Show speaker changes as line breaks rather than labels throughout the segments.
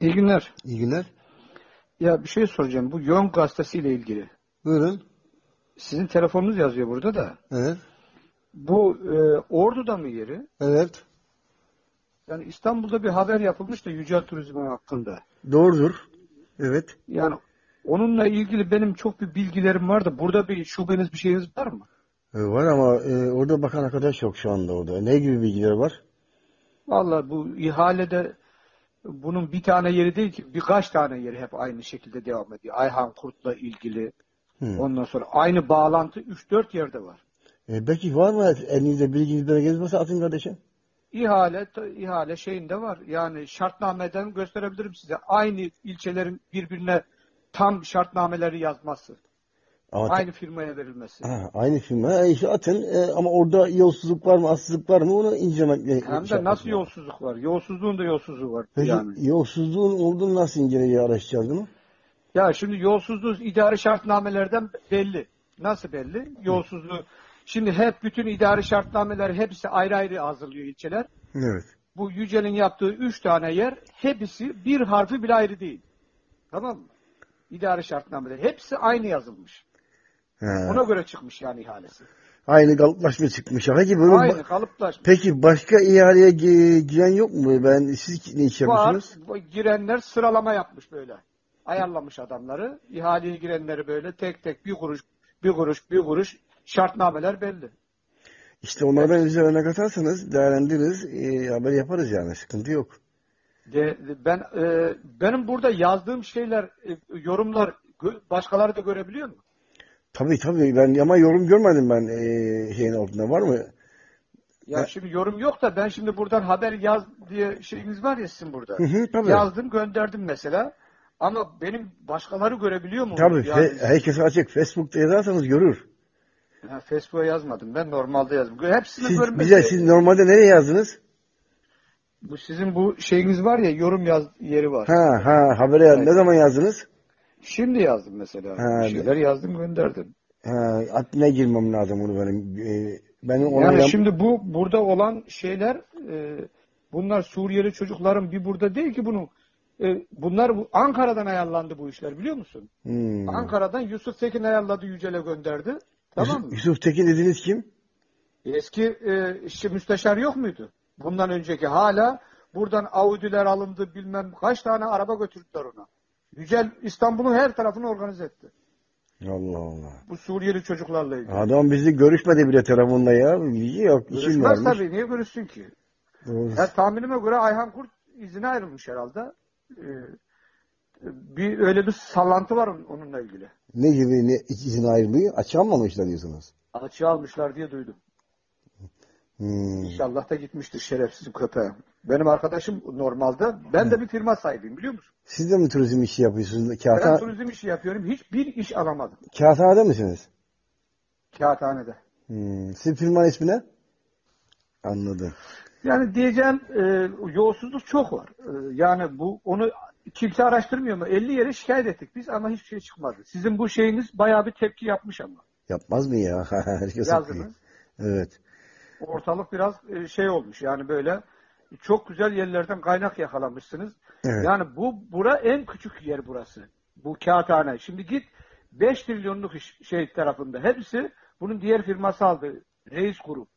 İyi günler.
İyi günler.
Ya bir şey soracağım. Bu Yön gazetesi ile ilgili.
Buyurun.
Sizin telefonunuz yazıyor burada da.
Evet.
Bu e, Ordu'da mı yeri?
Evet.
Yani İstanbul'da bir haber yapılmış da Yücel Turizmi hakkında.
Doğrudur. Evet.
Yani onunla ilgili benim çok bir bilgilerim var da burada bir şubeniz bir şeyiniz var mı?
E, var ama e, orada bakan arkadaş yok şu anda orada. Ne gibi bilgiler var?
Vallahi bu ihalede bunun bir tane yeri değil ki birkaç tane yeri hep aynı şekilde devam ediyor. Ayhan Kurt'la ilgili.
Hı.
Ondan sonra aynı bağlantı 3-4 yerde var.
E, belki var mı elinizde bilginiz böyle gezmese atın kardeşim.
İhale, ihale şeyinde var. Yani şartnameden gösterebilirim size. Aynı ilçelerin birbirine tam şartnameleri yazması.
Ama
Aynı firmaya verilmesi.
ha, aynı firma. E, atın e, ama orada yolsuzluk var mı, haksızlık var mı onu incelemek
Hem
şey
de nasıl
yapmak
yolsuzluk var? Yolsuzluğun da yolsuzluğu var.
Peki
yani.
yolsuzluğun olduğunu nasıl inceleyeceği araştıracağız bunu?
Ya şimdi yolsuzluğu idari şartnamelerden belli. Nasıl belli? Yolsuzluğu. Şimdi hep bütün idari şartnameler hepsi ayrı ayrı hazırlıyor ilçeler.
Evet.
Bu Yücel'in yaptığı üç tane yer hepsi bir harfi bile ayrı değil. Tamam mı? İdari şartnameler. Hepsi aynı yazılmış.
He.
Ona göre çıkmış yani ihalesi.
Aynı kalıplaşma çıkmış. Peki bunun
Aynı kalıplaşmış.
Peki başka ihaleye gi- giren yok mu? Ben siz ne iş
Var,
yapıyorsunuz?
bu girenler sıralama yapmış böyle. Ayarlamış adamları. İhaleye girenleri böyle tek tek bir kuruş, bir kuruş, bir kuruş şartnameler belli.
İşte onlardan bize örnek atarsanız değerlendiririz, e, haber yaparız yani. Sıkıntı yok.
De, ben e, benim burada yazdığım şeyler, e, yorumlar başkaları da görebiliyor mu?
Tabii tabii ben ama yorum görmedim ben e, şeyin altında var mı?
Ya
Ha.
şimdi yorum yok da ben şimdi buradan haber yaz diye şeyiniz var ya sizin burada.
Hı hı, tabii.
Yazdım gönderdim mesela. Ama benim başkaları görebiliyor mu?
Tabii
Yani-
fe- herkese açık. Facebook'ta yazarsanız görür.
Ha, Facebook'a yazmadım. Ben normalde yazdım. Hepsini
Siz,
görmek
bize siz normalde nereye yazdınız?
Bu sizin bu şeyiniz var ya yorum yaz yeri var.
Ha ha habere
Evet.
ne zaman yazdınız?
Şimdi yazdım mesela.
Ha,
bir şeyler yazdım gönderdim.
Ha, girmem lazım bunu benim. E, benim ona
Yani
yap-
şimdi bu burada olan şeyler e, bunlar Suriyeli çocukların bir burada değil ki bunu e, bunlar bu, Ankara'dan ayarlandı bu işler biliyor musun?
Hmm.
Ankara'dan Yusuf Tekin ayarladı Yücel'e gönderdi. Tamam mı?
Yusuf, Tekin dediğiniz kim?
Eski e, işçi müsteşar yok muydu? Bundan önceki hala buradan Audi'ler alındı bilmem kaç tane araba götürdüler ona. Yücel İstanbul'un her tarafını organize etti.
Allah Allah.
Bu Suriyeli çocuklarla ilgili.
Adam bizi görüşmedi bile telefonla ya. Yok. işim
Görüşmez
varmış.
tabii. Niye görüşsün ki?
Doğru.
Ya, tahminime göre Ayhan Kurt izine ayrılmış herhalde. Ee, bir öyle bir sallantı var onun- onunla ilgili.
Ne gibi ne ikisini ayrılıyor? Açığa mı almışlar diyorsunuz?
Açığa almışlar diye duydum.
Hmm.
İnşallah da gitmiştir şerefsizim köpeğim. Benim arkadaşım normalde. Ben de bir firma sahibiyim biliyor musun?
Siz de mi turizm işi yapıyorsunuz?
Ben
Kağıthane,
turizm işi yapıyorum. Hiçbir iş alamadım.
kağıthanede misiniz?
Kağıthanede.
Hmm. Sizin firmanın ismi ne? Anladım.
Yani diyeceğim e, yolsuzluk çok var. E, yani bu onu kimse araştırmıyor mu? 50 yere şikayet ettik biz ama hiçbir şey çıkmadı. Sizin bu şeyiniz bayağı bir tepki yapmış ama.
Yapmaz mı ya? Herkes
Yazdınız.
Evet.
Ortalık biraz e, şey olmuş yani böyle çok güzel yerlerden kaynak yakalamışsınız.
Evet.
Yani bu bura en küçük yer burası. Bu kağıthane. Şimdi git 5 trilyonluk iş, şey tarafında hepsi bunun diğer firması aldı. Reis Grup.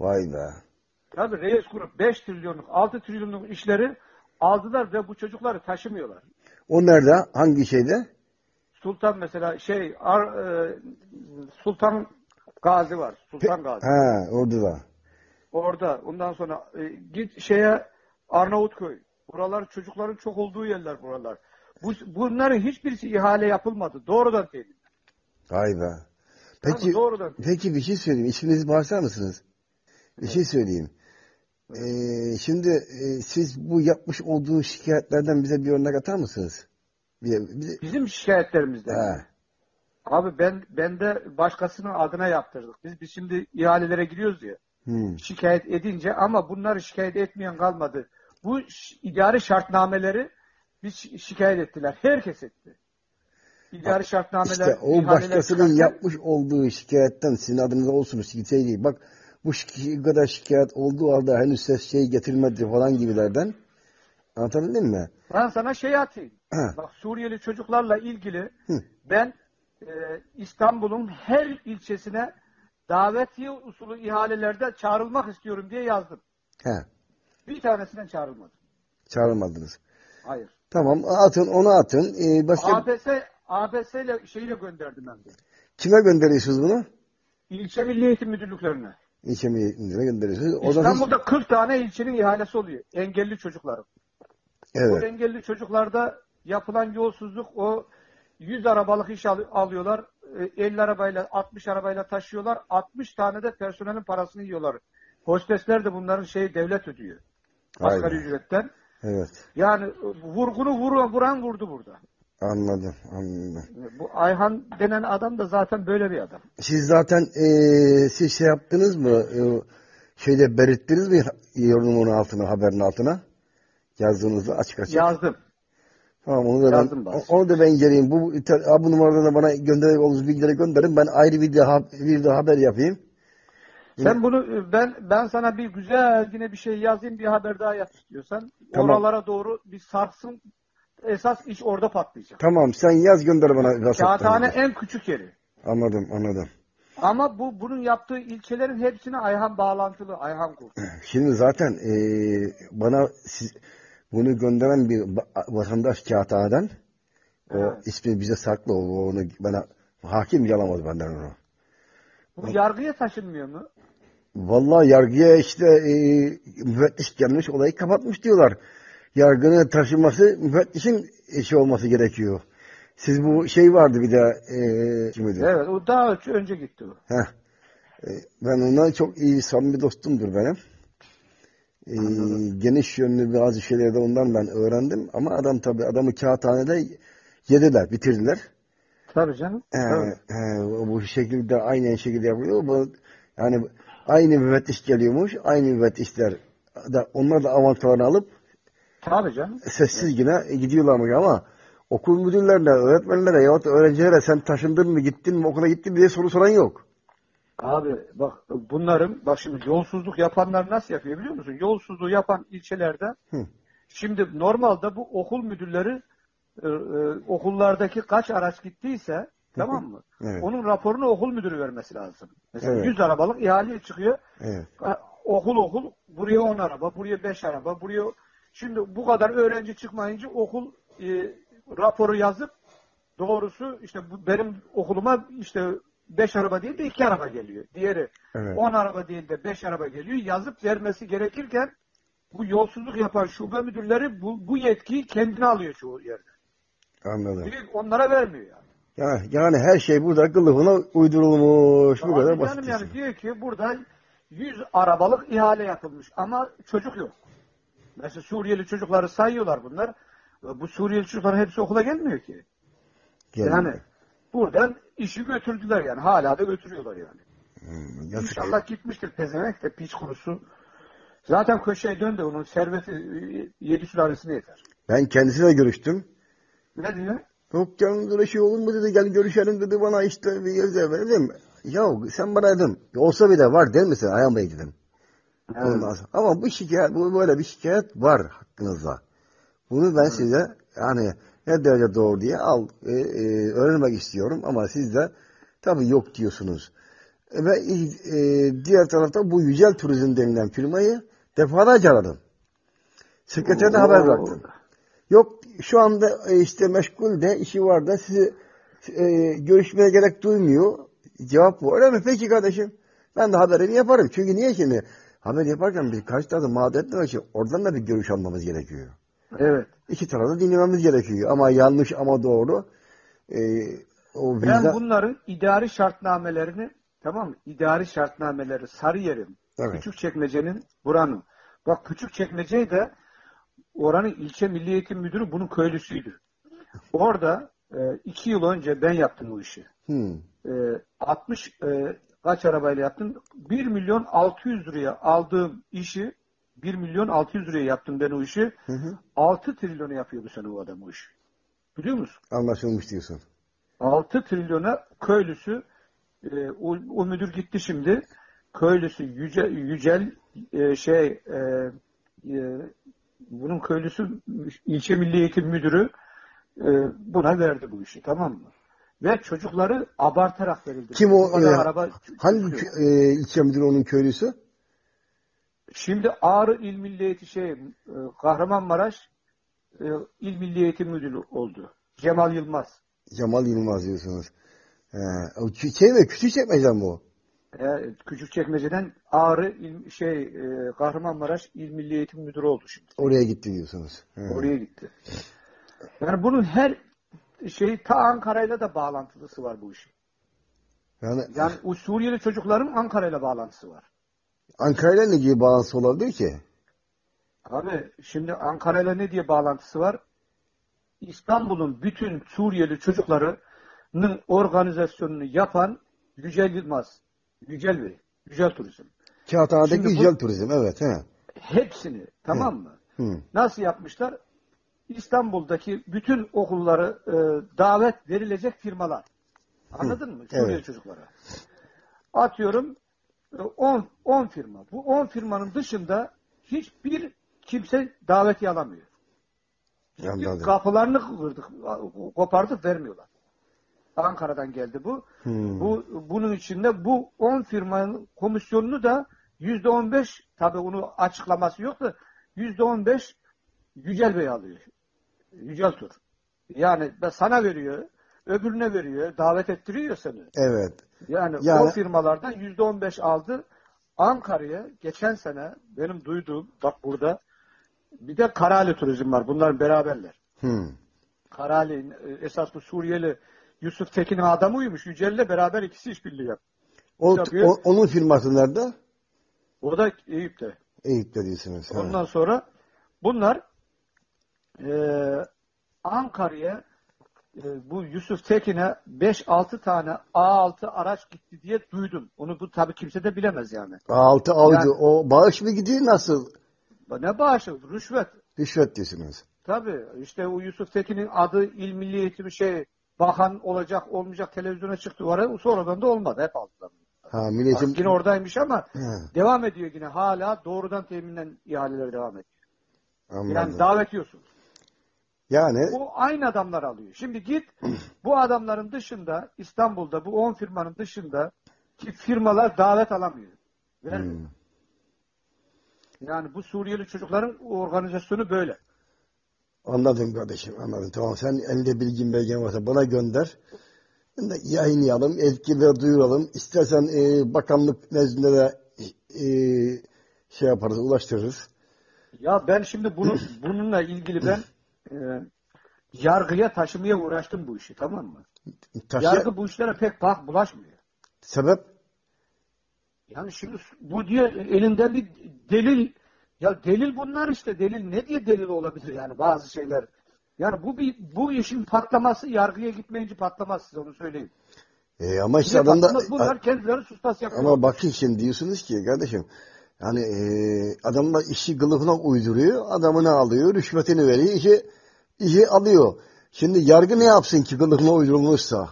Vay be.
Tabii Reis Grup 5 trilyonluk 6 trilyonluk işleri aldılar ve bu çocukları taşımıyorlar.
O nerede? Hangi şeyde?
Sultan mesela şey Ar, e, Sultan Gazi var. Sultan Gazi.
Ha, orada da.
Orada. Ondan sonra e, git şeye Arnavutköy. Buralar çocukların çok olduğu yerler buralar. Bu, bunların hiçbirisi ihale yapılmadı. Doğrudan temin.
Vay be.
Tabii,
Peki,
doğrudan.
peki bir şey söyleyeyim. İsminizi bağışlar mısınız? Bir şey söyleyeyim. Ee, şimdi e, siz bu yapmış olduğu şikayetlerden bize bir örnek atar mısınız? Bir, bir,
Bizim şikayetlerimizden.
ha,
Abi ben ben de başkasının adına yaptırdık. Biz biz şimdi ihalelere giriyoruz ya.
hmm.
Şikayet edince ama bunları şikayet etmeyen kalmadı. Bu idari şartnameleri biz şi- şikayet ettiler. Herkes etti. İdari şartnameler
İşte o başkasının
çıkarken-
yapmış olduğu şikayetten sizin adınıza olsun şey değil. Bak bu şi- kadar şikayet olduğu halde henüz ses şey getirmedi falan gibilerden. Anlatabildim mi?
Ben sana şey atayım.
Ha.
Bak Suriyeli çocuklarla ilgili
Hı.
ben e, İstanbul'un her ilçesine davetiye usulü ihalelerde çağrılmak istiyorum diye yazdım.
He.
Bir tanesinden çağrılmadım.
Çağırmadınız.
Hayır.
Tamam atın onu atın. Ee, başka
ABS ABS ile şeyle gönderdim ben de.
kime gönderiyorsunuz bunu?
İlçe Milli Eğitim Müdürlüklerine.
İlçe milletine gönderiyorsunuz. O da hiç-
İstanbul'da 40 tane ilçenin ihalesi oluyor. Engelli çocukların. O
Evet.
engelli çocuklarda yapılan yolsuzluk o 100 arabalık iş al- alıyorlar. e, 50 arabayla 60 arabayla taşıyorlar. 60 tane de personelin parasını yiyorlar. Hostesler de bunların şeyi devlet ödüyor. Asgari
Aynen.
ücretten.
Evet.
Yani e, vurgunu vuran, vuran vurdu burada.
Anladım. Anladım.
Bu Ayhan denen adam da zaten böyle bir adam.
Siz zaten ee, siz şey yaptınız mı? Ee, şeyde belirttiniz mi yorumun altına, haberin altına? Yazdığınızda açık açık.
Yazdım.
Tamam onu da
Yazdım
ben, onu da ben inceleyeyim. Bu, bu numaradan da bana gönderecek olduğunuz bilgileri gönderin. Ben ayrı bir de, bir de haber yapayım.
Sen bunu e, ben ben sana bir güzel yine bir şey yazayım bir haber daha yap istiyorsan.
Tamam.
Oralara doğru bir sarsın. Esas iş orada patlayacak.
Tamam sen yaz gönder bana.
Kağıthane en küçük yeri.
Anladım anladım.
Ama bu bunun yaptığı ilçelerin hepsine Ayhan bağlantılı. Ayhan kurdu.
Şimdi zaten eee, bana siz, bunu gönderen bir vatandaş kağıthaneden o
Evet.
ismi bize saklı o onu bana hakim yalamaz benden onu.
Bu yargıya taşınmıyor mu?
Vallahi yargıya işte eee müfettiş gelmiş olayı kapatmış diyorlar. Yargının taşınması müfettişin işi olması gerekiyor. Siz bu şey vardı bir de eee kimdi?
Evet o daha önce- gitti o.
Heh. E, Ben ondan çok iyi samimi dostumdur benim. E, geniş yönlü bazı şeyleri de ondan ben öğrendim. Ama adam tabii adamı kağıthanede yediler, bitirdiler.
Tabii canım.
Ee,
Tabii.
he, bu şekilde aynı şekilde yapılıyor. Bu, yani aynı müfettiş geliyormuş. Aynı müfettişler da onlar da avantajını alıp
Tabii canım.
sessiz yine gidiyorlar ama okul müdürlerine, öğretmenlere yahut öğrencilere sen taşındın mı, gittin mi, okula gittin mi diye soru soran yok.
Abi bak bunların bak şimdi yolsuzluk yapanlar nasıl yapıyor biliyor musun? Yolsuzluğu yapan ilçelerde
Hı.
şimdi normalde bu okul müdürleri e, e, okullardaki kaç araç gittiyse tamam mı?
Evet.
Onun raporunu okul müdürü vermesi lazım. Mesela
Evet.
100 arabalık ihaleye çıkıyor.
Evet.
Okul okul buraya 10 araba, buraya 5 araba, buraya şimdi bu kadar öğrenci çıkmayınca okul e, raporu yazıp doğrusu işte bu benim okuluma işte 5 araba değil de 2 araba geliyor. Diğeri
Evet.
10 araba değil de 5 araba geliyor. Yazıp vermesi gerekirken bu yolsuzluk yapan şube müdürleri bu, bu yetkiyi kendine alıyor şu yerde.
Anladım.
Direkt onlara vermiyor yani.
Yani, yani her şey burada kılıfına uydurulmuş. Bu kadar basit.
yani diyor ki burada 100 arabalık ihale yapılmış ama çocuk yok. Mesela Suriyeli çocukları sayıyorlar bunlar. Bu Suriyeli çocukların hepsi okula gelmiyor ki.
Gelmiyor.
Yani buradan işi götürdüler yani. Hala da götürüyorlar yani.
Hmm.
İnşallah gitmiştir pezevenk de piç kurusu. Zaten köşeye döndü onun serveti e, yedi sülalesine yeter.
Ben kendisiyle görüştüm.
Ne diyor?
Yok canım böyle şey olur mu dedi gel görüşelim dedi bana işte bir yazı verdim. Ya sen bana dedim olsa bile var değil misin Ayhan Bey dedim. Ondan sonra, ama bu şikayet bu böyle bir şikayet var hakkınızda. Bunu ben size yani ne derece doğru diye al e, e, öğrenmek istiyorum ama siz de tabii yok diyorsunuz. E, Ve e, diğer tarafta bu Yücel Turizm denilen firmayı defalarca aradım. Sekreterine haber bıraktım. Yok şu anda e, işte meşgul de işi var da sizi e, görüşmeye gerek duymuyor. Cevap bu. Öyle mi? Peki kardeşim. Ben de haberini yaparım. Çünkü niye şimdi? Haber yaparken bir karşı tarafı mağdur etmemek için oradan da bir görüş almamız gerekiyor.
Evet.
İki tarafı dinlememiz gerekiyor. Ama yanlış ama doğru. E, o
Ben
vicdan...
bunların idari şartnamelerini tamam mı? İdari şartnameleri Sarıyer'in,
Evet.
Küçükçekmece'nin buranın. Bak Küçükçekmece'yi de oranın ilçe milli eğitim müdürü bunun köylüsüydü. Orada e, iki yıl önce ben yaptım bu işi.
Hmm.
E, 60 e, kaç arabayla yaptım? 1 milyon 600 liraya aldığım işi 1 milyon 600 liraya yaptım ben o işi.
Hı hı.
6 trilyonu yapıyordu sen o adam o işi. Biliyor musun?
Anlaşılmış diyorsun.
6 trilyona köylüsü e, o, o müdür gitti şimdi. Köylüsü Yüce, Yücel e, şey e, e, bunun köylüsü ilçe milli eğitim müdürü e, buna verdi bu işi tamam mı? Ve çocukları abartarak verildi.
Kim o,
Bu
e,
araba
Hangi e, ilçe müdürü onun köylüsü?
Şimdi Ağrı İl Milli Eğitim şey e, Kahramanmaraş e, İl Milli Eğitim Müdürü oldu. Cemal Yılmaz.
Cemal Yılmaz diyorsunuz. O kü- şey mi? Küçük çekmecem bu.
E, Küçükçekmece'den Ağrı İl, şey e, Kahramanmaraş İl Milli Eğitim Müdürü oldu şimdi.
Oraya gitti diyorsunuz. He.
Oraya gitti. Yani bunun her şey ta Ankara'yla da bağlantılısı var bu işin.
Yani,
Yani o Suriyeli çocukların Ankara'yla bağlantısı var.
Ankara'yla ne gibi bağlantısı olabilir ki?
Abi şimdi Ankara'yla ne diye bağlantısı var? İstanbul'un bütün Suriyeli çocuklarının organizasyonunu yapan Yücel Yılmaz, Yücel Bey, Yücel Turizm.
Kağıthane'deki güzel turizm. Evet. He.
Hepsini tamam mı?
Hı.
Nasıl yapmışlar? İstanbul'daki bütün okulları e, davet verilecek firmalar. Anladın mı? Suriyeli
Evet.
çocuklara. Atıyorum 10 10 firma. Bu 10 firmanın dışında hiçbir kimse davetiye alamıyor.
Anladım.
Kapılarını kırdık, kopardık vermiyorlar. Ankara'dan geldi bu.
Hmm.
Bu bunun içinde bu 10 firmanın komisyonunu da %15 tabii onu açıklaması yok da %15 Yücel Bey alıyor. Yücel Tur. Yani sana veriyor, öbürüne veriyor, davet ettiriyor seni.
Evet.
Yani,
Yani-
o firmalardan %15 aldı. Ankara'ya geçen sene benim duyduğum bak burada bir de Karali Turizm var. Bunlar beraberler.
Hı.
Karali esas bu Suriyeli Yusuf Tekin'in adamı uymuş. Yücel'le beraber ikisi işbirliği yap.
O,
Yapıyor.
o- onun firması nerede?
O da Eyüp'te.
Eyüp'te diyorsunuz. Ha.
Ondan sonra bunlar e, Ankara'ya e, bu Yusuf Tekin'e 5-6 tane A6 araç gitti diye duydum. Onu bu tabii kimse de bilemez yani.
Altı Audi.
Yani-
O bağış mı gidiyor nasıl?
Ne bağışı? Rüşvet.
Rüşvet diyorsunuz.
Tabii işte o Yusuf Tekin'in adı İl Milli Eğitimi şey bakan olacak olmayacak televizyona çıktı. Oraya sonradan da olmadı. Hep aldılar.
Ha milletin...
Bak, yine oradaymış ama
Ha,
devam ediyor yine. Hala doğrudan teminden ihaleler devam ediyor.
anladım.
Yani davet yiyorsunuz.
Yani
Bu aynı adamlar alıyor. Şimdi git bu adamların dışında İstanbul'da bu 10 firmanın dışında ki firmalar davet alamıyor. Vermiyor.
Hmm.
Yani bu Suriyeli çocukların organizasyonu böyle.
Anladım kardeşim anladım. Tamam sen elde bilgin belgen varsa bana gönder. Yayınlayalım, etkili duyuralım. İstersen e, bakanlık nezdinde de e, şey yaparız, ulaştırırız.
Ya ben şimdi bunu bununla ilgili ben e, yargıya taşımaya uğraştım bu işi tamam mı?
Taşı,
Yargı bu işlere pek bak bulaşmıyor.
sebep?
Yani şimdi bu diyor elinde bir delil ya delil bunlar işte delil ne diye delil olabilir yani bazı şeyler. Yani bu bir bu işin patlaması yargıya gitmeyince patlamaz size onu söyleyeyim.
E, ama işte
Bize
adam da...
patlamaz, bunlar kendileri sustas yapıyor.
Ama bakın şimdi diyorsunuz ki kardeşim yani e, adamlar işi kılıfına uyduruyor, adamını alıyor, rüşvetini veriyor, işi, işi alıyor. Şimdi yargı ne yapsın ki kılıfına uydurulmuşsa?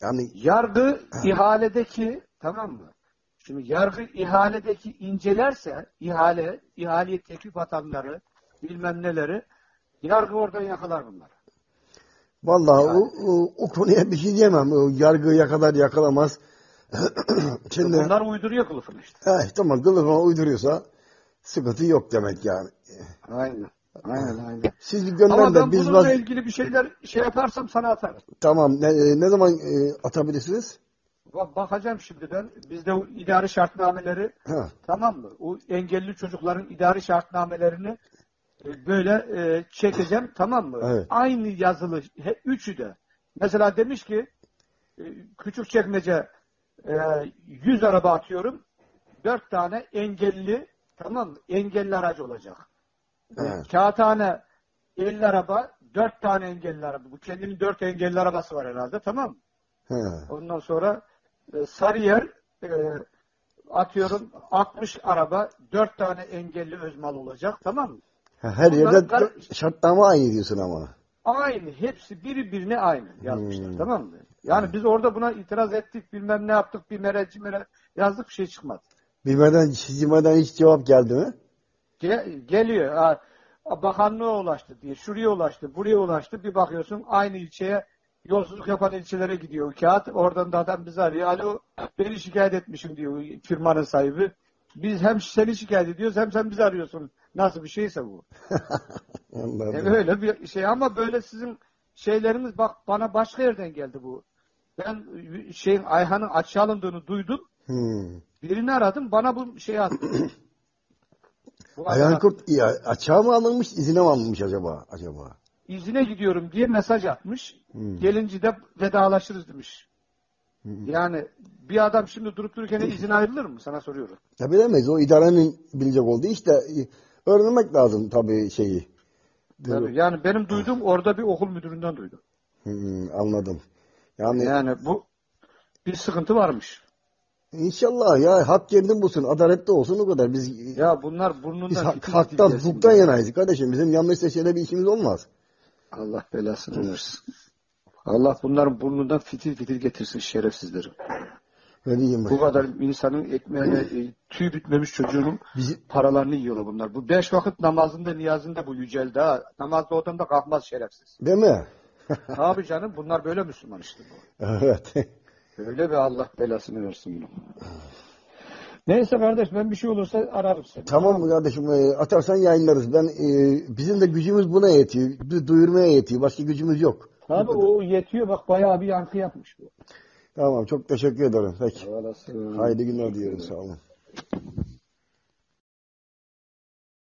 Yani
Yargı ihaledeki tamam mı? Şimdi yargı ihaledeki incelerse ihale, ihaleye teklif atanları bilmem neleri yargı oradan yakalar bunları.
vallahi
Yani.
o, o, o konuya bir şey diyemem. O yargıya kadar yakalamaz. şimdi
Bunlar uyduruyor kılıfını işte.
eh, tamam kılıfına uyduruyorsa sıkıntı yok demek yani.
Aynen. Aynen aynen.
Siz bir gönderin
Ama
de
ben
biz
bununla
baz-
ilgili bir şeyler şey yaparsam sana atarım.
tamam ne, ne zaman e, atabilirsiniz?
Bak- Bakacağım şimdi ben. Bizde idari şartnameleri
Ha.
tamam mı? O engelli çocukların idari şartnamelerini e, böyle e, çekeceğim tamam mı?
Evet.
Aynı yazılı he, üçü de. Mesela demiş ki e, küçük çekmece e, 100 araba atıyorum. 4 tane engelli tamam mı? Engelli aracı olacak. E,
Evet.
Kağıthane 50 araba 4 tane engelli araba. Bu kendinin 4 engelli arabası var herhalde tamam mı?
Ha.
Ondan sonra e, Sarıyer e, atıyorum 60 araba 4 tane engelli özmal olacak tamam mı?
Her
Bunlar
yerde şartlama aynı diyorsun ama.
Aynı hepsi biri birine aynı yazmışlar
Hmm.
tamam mı? Yani biz orada buna itiraz ettik bilmem ne yaptık bir mere yazdık bir şey çıkmadı.
Bilmeden, çizmeden hiç cevap geldi mi?
Ge- geliyor ha, bakanlığa ulaştı diye, şuraya ulaştı, buraya ulaştı. Bir bakıyorsun aynı ilçeye yolsuzluk yapan ilçelere gidiyor kağıt. Oradan da adam bizi arıyor. Alo beni şikayet etmişim diyor firmanın sahibi. Biz hem seni şikayet ediyoruz hem sen bizi arıyorsun. Nasıl bir şeyse bu.
Anladım.
E öyle bir şey ama böyle sizin şeyleriniz bak bana başka yerden geldi bu. Ben şeyin Ayhan'ın açığa alındığını duydum.
Hmm.
Birini aradım bana bu şeyi attı. Bu
Ayhan Kurt ya, açığa mı alınmış, izine mi alınmış acaba? acaba?
izine gidiyorum diye mesaj atmış.
Hmm.
Gelince de vedalaşırız demiş.
Hmm.
Yani bir adam şimdi durup dururken izin ayrılır mı? Sana soruyorum.
Ya bilemeyiz. O idarenin bilecek olduğu işte e, öğrenmek lazım tabii şeyi.
Yani, yani benim duyduğum orada bir okul müdüründen duydum.
Hmm, anladım. Yani
Yani bu bir sıkıntı varmış.
inşallah ya hak yerini bulsun, adaletli olsun o kadar. Biz
Ya bunlar burnundan
biz hak, haktan, hukuktan yanayız kardeşim. Bizim yanlışla şeyle bir işimiz olmaz.
Allah belasını versin. Allah bunların burnundan fitil fitil getirsin şerefsizleri.
Öyle diyeyim
Bu kadar insanın ekmeğine e, tüy bitmemiş çocuğunun
Bizi,
paralarını yiyorlar bunlar. Bu beş vakit namazında niyazında bu yüceldi ha. Namazda odamda kalkmaz şerefsiz.
değil mi?
Abi canım bunlar böyle Müslüman işte bu.
evet.
Öyle bir Allah belasını versin bunu. Neyse kardeş ben bir şey olursa ararım seni.
Tamam mı kardeşim? E, atarsan yayınlarız. Ben e, bizim de gücümüz buna yetiyor. Du- duyurmaya yetiyor. Başka gücümüz yok.
Abi o yetiyor bak bayağı bir yankı yapmış bu.
Tamam çok teşekkür ederim. Peki. Hayırlı günler diyorum. Sağ olun.